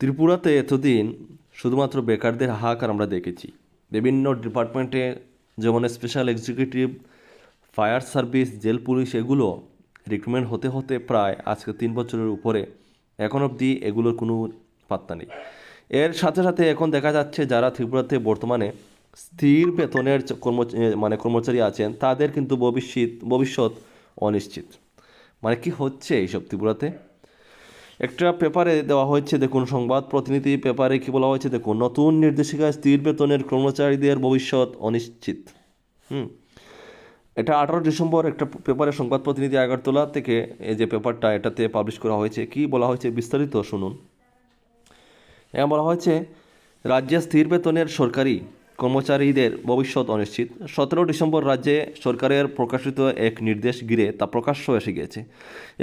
ত্রিপুরাতে এতদিন শুধুমাত্র বেকারদের হাহাকার আমরা দেখেছি। বিভিন্ন ডিপার্টমেন্টে যেমন special executive, fire service, jail police এগুলো রিক্রুটমেন্ট হতে হতে প্রায় আজকে তিন বছরের উপরে এখন অবধি এগুলোর কোনো পাত্তা নেই। এর সাথে সাথে এখন দেখা যাচ্ছে যারা ত্রিপুরাতে বর্তমানে স্থির বেতনের কর্ম মানে কর্মচারী আছেন, তাদের কিন্তু ভবিষ্যৎ ভবিষ্যৎ অনিশ্চিত। মানে কি হচ্ছে এইসব ত্রিপুরাতে? একটা পেপারে দেওয়া হয়েছে, দেখুন, সংবাদ প্রতিনিধি পেপারে কি বলা হয়েছে, দেখুন, নতুন নির্দেশিকায় স্থির বেতনের কর্মচারীদের ভবিষ্যৎ অনিশ্চিত। হুম। এটা আঠারো ডিসেম্বর একটা পেপারে সংবাদ প্রতিনিধি আগরতলা থেকে এই যে পেপারটা, এটাতে পাবলিশ করা হয়েছে। কি বলা হয়েছে বিস্তারিত শুনুন। এখানে বলা হয়েছে, রাজ্যে স্থির বেতনের সরকারি কর্মচারীদের ভবিষ্যৎ অনিশ্চিত। সতেরো ডিসেম্বর রাজ্যে সরকারের প্রকাশিত এক নির্দেশ ঘিরে তা প্রকাশ্য এসে গিয়েছে।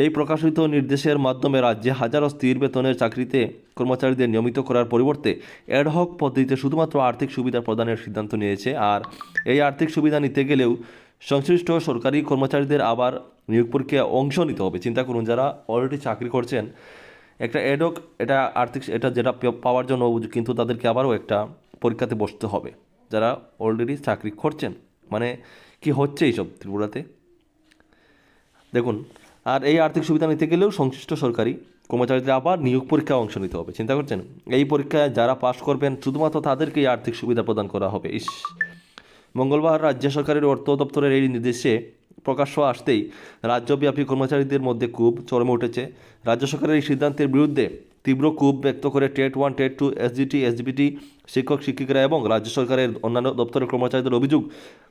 এই প্রকাশিত নির্দেশের মাধ্যমে রাজ্যে হাজারো স্থির বেতনের চাকরিতে কর্মচারীদের নিয়মিত করার পরিবর্তে অ্যাডহক পদ্ধতিতে শুধুমাত্র আর্থিক সুবিধা প্রদানের সিদ্ধান্ত নিয়েছে আর এই আর্থিক সুবিধা নিতে গেলেও সংশ্লিষ্ট সরকারি কর্মচারীদের আবার নিয়োগ পরীক্ষায় অংশ নিতে হবে। চিন্তা করুন, যারা অলরেডি চাকরি করছেন, একটা এডক এটা আর্থিক, এটা যেটা পাওয়ার জন্য কিন্তু তাদেরকে আবারও একটা পরীক্ষাতে বসতে হবে। যারা অলরেডি চাকরি করছেন। মানে কি হচ্ছে এইসব ত্রিপুরাতে? দেখুন, আর এই আর্থিক সুবিধা নিতে গেলেও সংশ্লিষ্ট সরকারি কর্মচারীদের আবার নিয়োগ পরীক্ষায় অংশ নিতে হবে। চিন্তা করছেন? এই পরীক্ষায় যারা পাশ করবেন, শুধুমাত্র তাদেরকেই আর্থিক সুবিধা প্রদান করা হবে। ইস! মঙ্গলবার রাজ্য সরকারের অর্থ দপ্তরের এই নির্দেশে প্রকাশ্য আসতেই রাজ্যব্যাপী কর্মচারীদের মধ্যে ক্ষোভ চরমে উঠেছে। রাজ্য সরকারের এই সিদ্ধান্তের বিরুদ্ধে তীব্র ক্ষোভ ব্যক্ত করে TET one, TET two SGT SGBT শিক্ষক, শিক্ষিকারা এবং রাজ্য সরকারের অন্যান্য দপ্তরের কর্মচারীদের অভিযোগ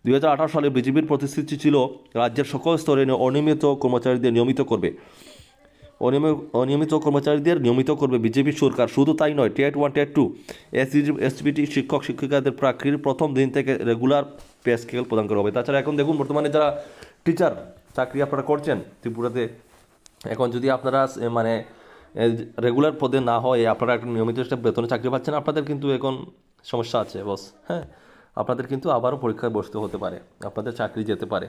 দুই হাজার আঠারো সালে বিজেপির প্রতিশ্রুতি ছিল রাজ্যের সকল স্তরে অনিয়মিত কর্মচারীদের নিয়মিত করবে। অনিয়মিত কর্মচারীদের নিয়মিত করবে বিজেপি সরকার। শুধু তাই নয়, TET one, TET two SBT শিক্ষক, শিক্ষিকাদের চাকরির প্রথম দিন থেকে রেগুলার পে স্কেল প্রদান করা হবে। তাছাড়া এখন দেখুন, বর্তমানে যারা টিচার, চাকরি আপনারা করছেন ত্রিপুরাতে, এখন যদি আপনারা মানে রেগুলার পদে না হয় আপনারা একটা নিয়মিত একটা বেতনে চাকরি পাচ্ছেন, আপনাদের কিন্তু এখন সমস্যা আছে বস হ্যাঁ? আপনাদের কিন্তু আবারও পরীক্ষায় বসতে হতে পারে, আপনাদের চাকরি যেতে পারে।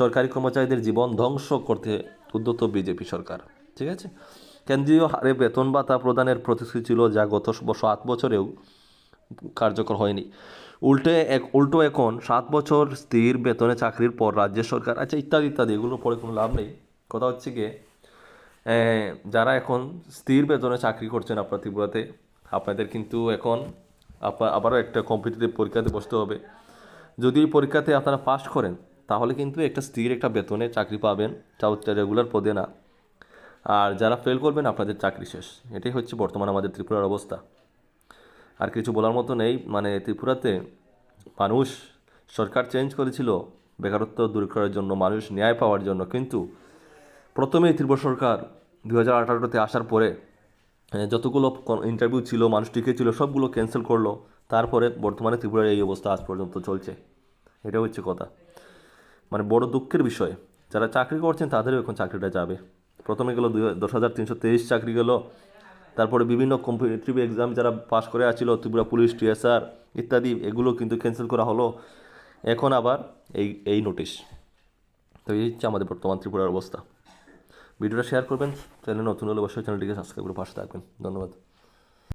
সরকারি কর্মচারীদের জীবন ধ্বংস করতে উদ্যত বিজেপি সরকার, ঠিক আছে? কেন্দ্রীয় হারে বেতন ভাতা প্রদানের প্রতিশ্রুতি ছিল যা গত সাত বছরেও কার্যকর হয়নি। উল্টে এক, উল্টো এখন সাত বছর স্থির বেতনে চাকরির পর রাজ্য সরকার আচ্ছা ইত্যাদি ইত্যাদি এগুলো পরে কোনো লাভ নেই। কথা হচ্ছে গিয়ে যারা এখন স্থির বেতনে চাকরি করছেন আপনার ত্রিপুরাতে, আপনাদের কিন্তু এখন আপা- আবারও একটা কম্পিটিটিভ পরীক্ষাতে বসতে হবে। যদি এই পরীক্ষাতে আপনারা পাস করেন, তাহলে কিন্তু একটা স্থির একটা বেতনে চাকরি পাবেন তাও রেগুলার পদে না। আর যারা ফেল করবেন, আপনাদের চাকরি শেষ। এটাই হচ্ছে বর্তমান আমাদের ত্রিপুরার অবস্থা। আর কিছু বলার মতো নেই মানে ত্রিপুরাতে মানুষ সরকার চেঞ্জ করেছিল, বেকারত্ব দূর করার জন্য, মানুষ ন্যায় পাওয়ার জন্য, কিন্তু প্রথমেই ত্রিপুরা সরকার দু হাজার আঠারোতে আসার পরে যতগুলো ইন্টারভিউ ছিল, মানুষ টিকে ছিল, সবগুলো ক্যান্সেল করল। তারপরে বর্তমানে ত্রিপুরার এই অবস্থা আজ পর্যন্ত চলছে। এটা হচ্ছে কথা। মানে বড় দুঃখের বিষয়, যারা চাকরি করছেন তাদেরও এখন চাকরিটা যাবে। প্রথমে গেল দশ হাজার তিনশো তেইশ চাকরি গেল। তারপরে বিভিন্ন কম্পিটিটিভ এক্সাম যারা পাস করে আসছিল, ত্রিপুরা পুলিশ টিএসআর ইত্যাদি, এগুলো কিন্তু ক্যান্সেল করা হলো। এখন আবার এই এই নোটিশ তো এই হচ্ছে আমাদের বর্তমান ত্রিপুরার অবস্থা। ভিডিওটা শেয়ার করবেন চ্যানেল নতুন হলে অবশ্যই চ্যানেলটিকে সাবস্ক্রাইব করে পাশে থাকবেন। ধন্যবাদ।